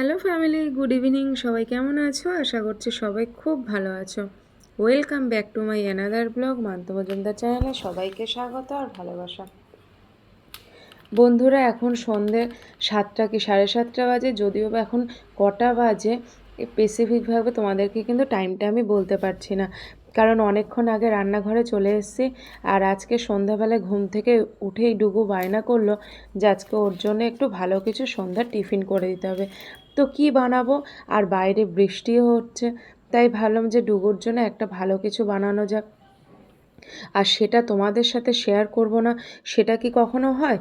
Hello family good evening সবাই কেমন আছো? আশা করছি সবাই খুব ভালো আছো। Welcome back to my another blog Manto Majumdar চ্যানেলে সবাইকে স্বাগত আর ভালোবাসা। বন্ধুরা, এখন সন্ধে সাতটা কি সাড়ে সাতটা বাজে? যদিও বা এখন কটা বাজে স্পেসিফিকভাবে তোমাদেরকে কিন্তু টাইমটা আমি বলতে পারছি না। কারণ অনেকক্ষণ আগে রান্নাঘরে চলে এসেছি আর আজকে সন্ধ্যাবেলায় ঘুম থেকে উঠেই ডুগু বায়না করল যে আজকে ওর জন্য একটু ভালো কিছু সন্ধ্যার টিফিন করে দিতে হবে। তো কি বানাবো? আর বাইরে বৃষ্টিও হচ্ছে, তাই ভাবলাম যে ডুগুর জন্য একটা ভালো কিছু বানানো যাক। আর সেটা তোমাদের সাথে শেয়ার করব না, সেটা কি কখনো হয়?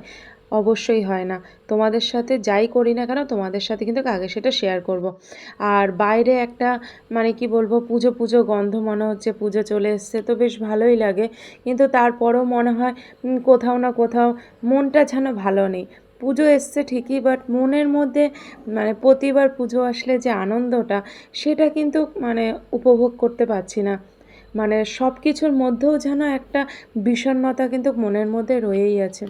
অবশ্যই হয় না। তোমাদের সাথে যাই করি না কেন, তোমাদের সাথে কিন্তু আগে সেটা শেয়ার করব। আর বাইরে একটা মানে কি বলব, পুজো পুজো গন্ধ মনে হচ্ছে, পুজো চলে এসছে, তো বেশ ভালোই লাগে। কিন্তু তারপরেও মনে হয় কোথাও না কোথাও মনটা যেন ভালো নেই। পুজো এসছে ঠিকই বাট মনের মধ্যে মানে প্রতিবার পুজো আসলে যে আনন্দটা, সেটা কিন্তু মানে উপভোগ করতে পারছি না। মানে সব কিছুর মধ্যেও যেন একটা বিষণ্ণতা কিন্তু মনের মধ্যে রয়েই আছে।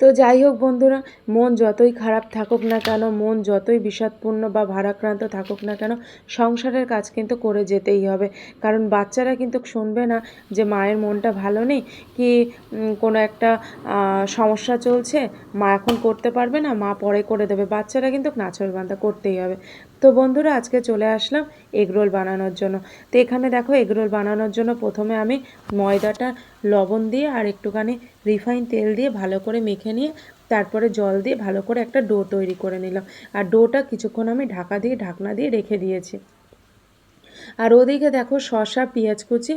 তো যাই হোক বন্ধুরা, মন যতই খারাপ থাকুক না কেন, মন যতই বিষাদপূর্ণ বা ভারাক্রান্ত থাকুক না কেন, সংসারের কাজ কিন্তু করে যেতেই হবে। কারণ বাচ্চারা কিন্তু শুনবে না যে মায়ের মনটা ভালো নেই, কি কোনো একটা সমস্যা চলছে, মা এখন করতে পারবে না, মা পরে করে দেবে। বাচ্চারা কিন্তু নাচর বান্ধা করতেই হবে। তো বন্ধুরা, আজকে চলে আসলাম এগরোল বানানোর জন্য। তো এখানে দেখো এগরোল বানানোর জন্য প্রথমে আমি ময়দাটা লবণ দিয়ে আর একটুখানি রিফাইন তেল দিয়ে ভালো করে মেখে নিয়ে তারপরে জল দিয়ে ভালো করে একটা ডো তৈরি করে নিলাম। আর ডোটা কিছুক্ষণ আমি ঢাকা দিয়ে, ঢাকনা দিয়ে রেখে দিয়েছি। আর ওদিকে দেখো শশা পেঁয়াজ কুচি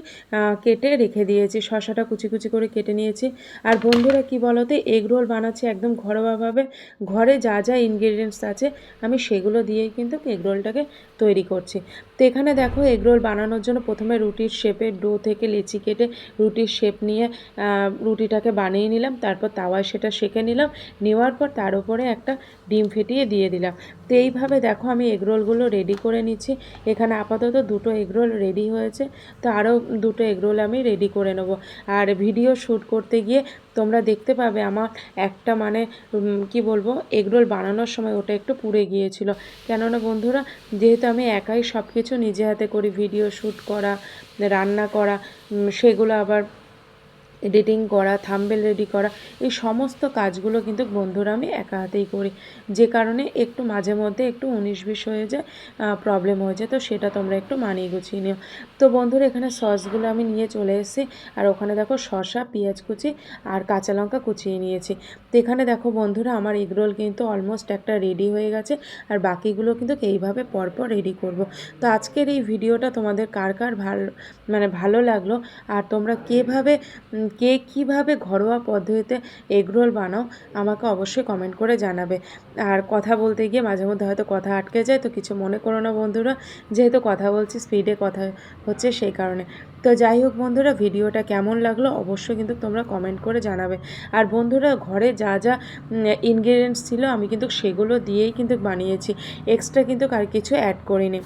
কেটে রেখে দিয়েছি। শশাটা কুচি কুচি করে কেটে নিয়েছি। আর বন্ধুরা, কি বলতে? এগ রোল বানাচ্ছি একদম ঘরোয়াভাবে। ঘরে যা যা ইনগ্রেডিয়েন্টস আছে, আমি সেগুলো দিয়েই কিন্তু এগ রোলটাকে তৈরি করছি। তো এখানে দেখো এগরোল বানানোর জন্য প্রথমে রুটির শেপের ডো থেকে লেচি কেটে রুটির শেপ নিয়ে রুটিটাকে বানিয়ে নিলাম, তারপর তাওয়ায় সেটা সেঁকে নিলাম, নেওয়ার পর তার উপরে একটা ডিম ফেটিয়ে দিয়ে দিলাম। তো এইভাবে দেখো আমি এগরোলগুলো রেডি করে নিচ্ছি। এখানে আপাতত দুটো এগরোল রেডি হয়েছে, তো আরও দুটো এগরোল আমি রেডি করে নেব। আর ভিডিও শ্যুট করতে গিয়ে তোমরা দেখতে পাবে আমার একটা মানে কি বলব, এগরোল বানানোর সময় ওটা একটু পুড়ে গিয়েছিল। কেননা বন্ধুরা, যেহেতু আমি একাই সব কিছু নিজে হাতে করি, ভিডিও শ্যুট করা, রান্না করা সেগুলো আবার এডিটিং করা, থাম্বেল রেডি করা, এই সমস্ত কাজগুলো কিন্তু বন্ধুরা আমি একা হাতেই করি। যে কারণে একটু মাঝে মধ্যে একটু উনিশ বিশ হয়ে যায় প্রবলেম হয়ে যায়, তো সেটা তোমরা একটু মানিয়ে গুছিয়ে নিও। তো বন্ধুরা এখানে সসগুলো আমি নিয়ে চলে এসেছি, আর ওখানে দেখো শসা, পেঁয়াজ কুচি আর কাঁচা লঙ্কা কুচিয়ে নিয়েছি। তো এখানে দেখো বন্ধুরা আমার এগরোল কিন্তু অলমোস্ট একটা রেডি হয়ে গেছে, আর বাকিগুলো কিন্তু এইভাবে পরপর রেডি করব। তো আজকের এই ভিডিওটা তোমাদের কার কার ভালো মানে ভালো লাগল, আর তোমরা কীভাবে কে কীভাবে ঘরোয়া পদ্ধতিতে এগরোল বানাও, আমাকে অবশ্যই কমেন্ট করে জানাবে। আর কথা বলতে গিয়ে মাঝে মধ্যে হয়তো কথা আটকে যায়, তো কিছু মনে করো না বন্ধুরা। যেহেতু কথা বলছি স্পিডে কথা হচ্ছে সেই কারণে। তো যাই হোক বন্ধুরা, ভিডিওটা কেমন লাগল অবশ্যই কিন্তু তোমরা কমেন্ট করে জানাবে। আর বন্ধুরা, ঘরে যা যা ইনগ্রিডিয়েন্টস ছিল, আমি কিন্তু সেগুলো দিয়েই কিন্তু বানিয়েছি। এক্সট্রা কিন্তু আর কিছু অ্যাড করিনি।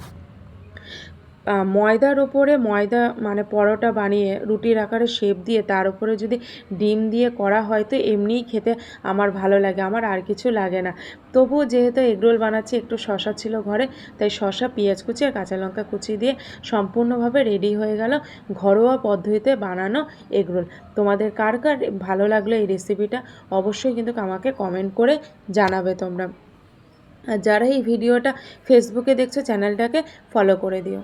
ময়দার ওপরে ময়দা মানে পরোটা বানিয়ে রুটির আকারে শেপ দিয়ে তার উপরে যদি ডিম দিয়ে করা হয় তো এমনিই খেতে আমার ভালো লাগে, আমার আর কিছু লাগে না। তবুও যেহেতু এগরোল বানাচ্ছি, একটু শশা ছিল ঘরে, তাই শশা পেঁয়াজ কুচি আর কাঁচা লঙ্কা কুচি দিয়ে সম্পূর্ণভাবে রেডি হয়ে গেল ঘরোয়া পদ্ধতিতে বানানো এগরোল। তোমাদের কার কার ভালো লাগল এই রেসিপিটা অবশ্যই কিন্তু আমাকে কমেন্ট করে জানাবে তোমরা। আর যারা এই ভিডিওটা ফেসবুকে দেখছ চ্যানেলটাকে ফলো করে দিও।